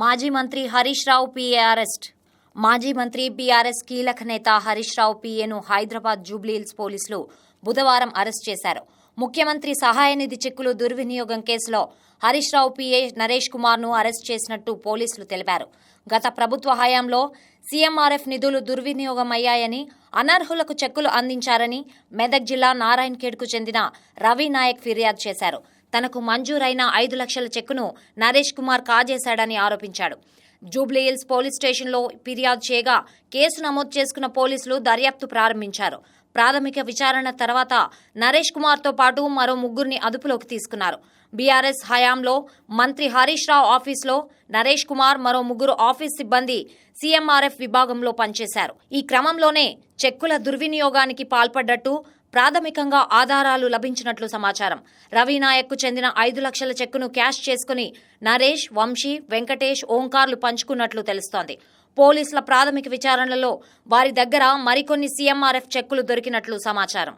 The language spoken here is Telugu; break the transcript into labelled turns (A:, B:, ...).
A: మాజీ మంత్రి హరీష్ రావు పిఏ అరెస్ట్. మాజీ మంత్రి బీఆర్ఎస్ కీలక నేత హరీష్ రావు పిఏను హైదరాబాద్ జూబ్లీహిల్స్ పోలీసులు బుధవారం అరెస్ట్ చేశారు. ముఖ్యమంత్రి సహాయ నిధి చెక్కులు దుర్వినియోగం కేసులో హరీష్ రావు పిఏ నరేష్ కుమార్ను అరెస్ట్ చేసినట్టు పోలీసులు తెలిపారు. గత ప్రభుత్వ హయాంలో సీఎంఆర్ఎఫ్ నిధులు దుర్వినియోగం అయ్యాయని అనర్హులకు చెక్కులు అందించారని మెదక్ జిల్లా నారాయణఖేడ్కు చెందిన రవి నాయక్ ఫిర్యాదు చేశారు. తనకు మంజూరైన ఐదు లక్షల చెక్కును నరేష్ కుమార్ కాజేశాడని ఆరోపించాడు. జూబ్లీహిల్స్ పోలీస్ స్టేషన్లో ఫిర్యాదు చేయగా కేసు నమోదు చేసుకున్న పోలీసులు దర్యాప్తు ప్రారంభించారు. ప్రాథమిక విచారణ తర్వాత నరేష్ కుమార్తో పాటు మరో ముగ్గురిని అదుపులోకి తీసుకున్నారు. బీఆర్ఎస్ హయాంలో మంత్రి హరీష్ రావు ఆఫీసులో నరేష్ కుమార్ మరో ముగ్గురు ఆఫీస్ సిబ్బంది సీఎంఆర్ఎఫ్ విభాగంలో పనిచేశారు. ఈ క్రమంలోనే చెక్కుల దుర్వినియోగానికి పాల్పడ్డట్టు ప్రాథమికంగా ఆధారాలు లభించినట్లు సమాచారం. రవినాయక్కు చెందిన ఐదు లక్షల చెక్కును క్యాష్ చేసుకుని నరేష్ వంశీ వెంకటేష్ ఓంకార్లు పంచుకున్నట్లు తెలుస్తోంది. పోలీసుల ప్రాథమిక విచారణలో వారి దగ్గర మరికొన్ని సీఎంఆర్ఎఫ్ చెక్కులు దొరికినట్లు సమాచారం.